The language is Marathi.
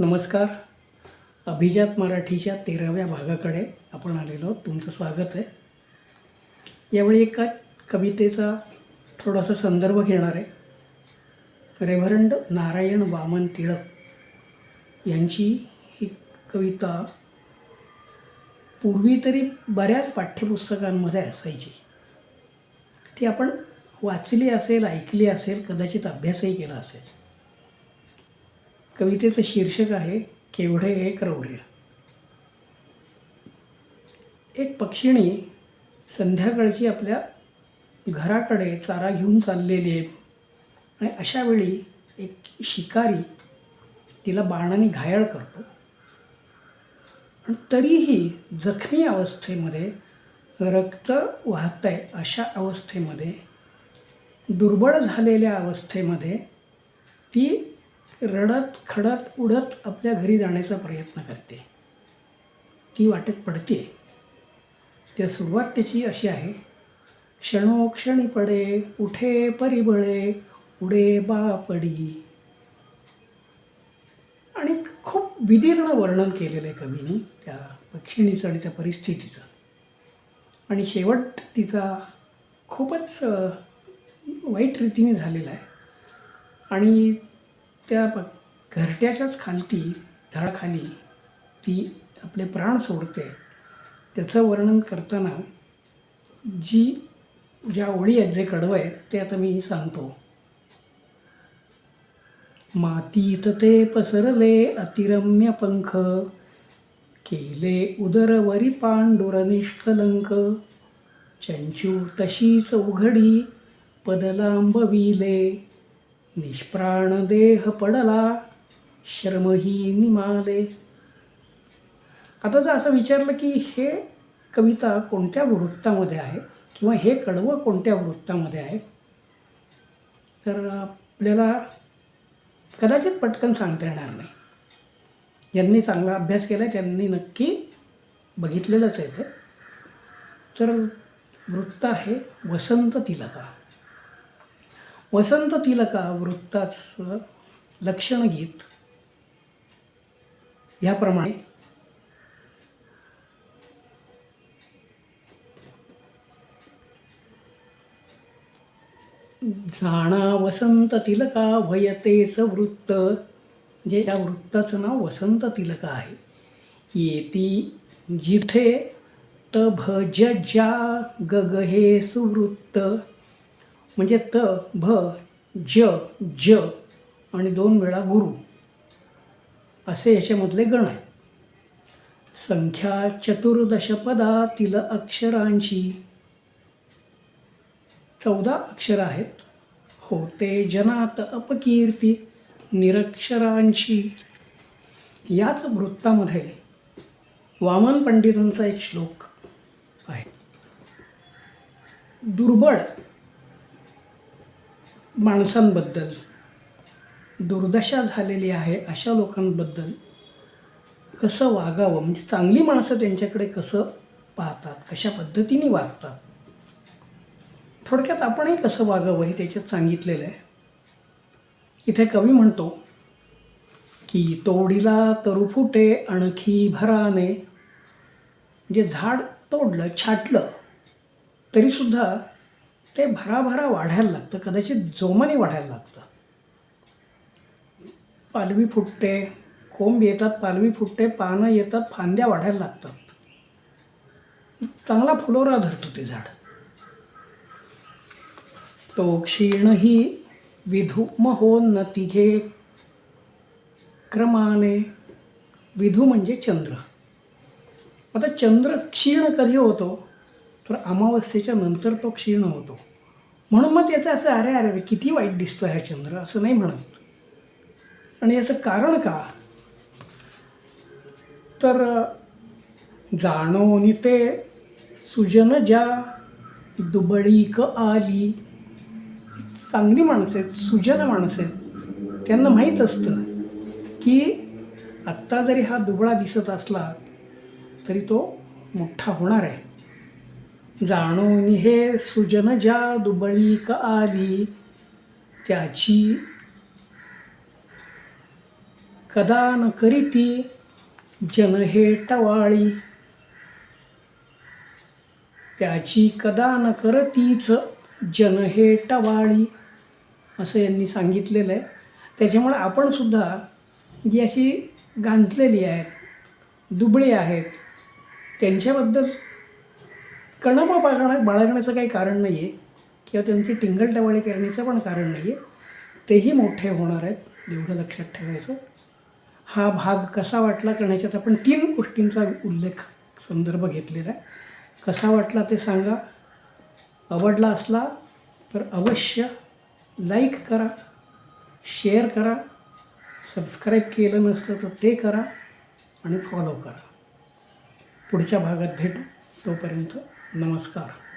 नमस्कार. अभिजात मराठीच्या तेराव्या भागाकडे आपण आलेलो तुमचं स्वागत आहे. यावेळी एका कवितेचा थोडासा संदर्भ घेणार आहे. रेव्हरंड नारायण वामन टिळक यांची ही कविता पूर्वी तरी बऱ्याच पाठ्यपुस्तकांमध्ये असायची. ती आपण वाचली असेल ऐकली असेल कदाचित अभ्यासही केला असेल. कवितेचं शीर्षक आहे केवढे एक रौर्य. एक पक्षिणी संध्याकाळची आपल्या घराकडे चारा घेऊन चाललेली आहे. आणि अशा वेळी एक शिकारी तिला बाणाने घायाळ करतो. आणि तरीही जखमी अवस्थेमध्ये रक्त वाहत आहे अशा अवस्थेमध्ये दुर्बळ झालेल्या अवस्थेमध्ये ती रडत खडत उडत आपल्या घरी जाण्याचा प्रयत्न करते. ती वाटेत पडते. त्या सुरुवात त्याची अशी आहे. क्षणोक्षणी पडे उठे परिबळे उडे बापडी. आणि खूप विदीर्ण वर्णन केलेलं आहे कवीने त्या पक्षिणीचं आणि त्या परिस्थितीचं. आणि शेवट तिचा खूपच वाईट रीतीने झालेला आहे. आणि त्या प घरट्याच्याच खालती झाडाखाली ती आपले प्राण सोडते. त्याचं वर्णन करताना जी ज्या ओळी आहेत जे कडवं आहेत ते आता मी सांगतो. मातीत ते पसरले अतिरम्य पंख केले उदरवरी पांडुर निष्कलंक. चंचू तशीच उघडी पदलांबविले. निष्प्राण देह पडला श्रमही निमाले. आता जर असं विचारलं की हे कविता कोणत्या वृत्तामध्ये आहे किंवा हे कडवं कोणत्या वृत्तामध्ये आहे तर आपल्याला कदाचित पटकन सांगता येणार नाही. ज्यांनी चांगला अभ्यास केला त्यांनी नक्की बघितलेलंच आहे ते. तर वृत्त आहे वसंत तिलका. वसंत तिलका वृत्ताचं लक्षण गीत ह्याप्रमाणे जाणा वसंत तिलका वयतेच वृत्त जे या वृत्ताचं नाव वसंत तिलका आहे. येती जिथे त भज ज्या सुवृत्त म्हणजे त भ ज ज आणि दोन वेळा गुरु. असे याच्यामधले गण आहेत. संख्या चतुर्दशपदातील अक्षरांशी अक्षरांची चौदा अक्षर आहेत. होते जनात अपकीर्ती निरक्षरांची याच वृत्तामध्ये वामन पंडितांचा एक श्लोक आहे. दुर्बळ माणसांबद्दल दुर्दशा झालेली आहे अशा लोकांबद्दल कसं वागावं? म्हणजे चांगली माणसं त्यांच्याकडे कसं पाहतात? कशा पद्धतीने वागतात? थोडक्यात आपणही कसं वागावं हे त्याच्यात सांगितलेलं आहे. इथे कवी म्हणतो की तोडीला तरुफुटे आणखी भराने. म्हणजे झाड तोडलं छाटलं तरीसुद्धा ते भराभरा वाढायला लागतं. कदाचित जोमाने वाढायला लागतं. पालवी फुटते कोंब येतात पालवी फुटते पानं येतात फांद्या वाढायला लागतात. चांगला फुलोरा धरतो ते झाड. तो क्षीणही विधुम हो न घे क्रमाने विधू म्हणजे चंद्र. आता चंद्र क्षीण कधी होतो? तर अमावस्येच्या नंतर तो क्षीण होतो. म्हणून मग त्याचं असं अरे अरे अरे किती वाईट दिसतो हा चंद्र असं नाही म्हणत. आणि याचं कारण का? तर जाणवनी ते सुजन ज्या दुबळीक आली चांगली माणसं आहेत सुजन माणसं आहेत त्यांना माहीत असतं की आत्ता जरी हा दुबळा दिसत असला तरी तो मोठा होणार आहे. जाणून हे सुजन ज्या दुबळीक आली त्याची कदा न करीती जन हे टवाळी. त्याची कदा न करतीच जन हे टवाळी असं यांनी सांगितलेलं आहे. त्याच्यामुळे आपणसुद्धा जी अशी गांजलेली आहेत दुबळी आहेत त्यांच्याबद्दल कणामा बाळगण्या बाळगण्याचं काही कारण नाही आहे किंवा त्यांची टिंगलटवाळी करण्याचं पण कारण नाही आहे तेही मोठे होणार आहेत एवढं लक्षात ठेवायचं. हा भाग कसा वाटला कारण ह्याच्यात आपण तीन गोष्टींचा उल्लेख संदर्भ घेतलेला आहे. कसा वाटला ते सांगा. आवडला असला तर अवश्य लाईक करा शेअर करा सबस्क्राईब केलं नसलं तर ते करा आणि फॉलो करा. पुढच्या भागात भेटू. तोपर्यंत नमस्कार.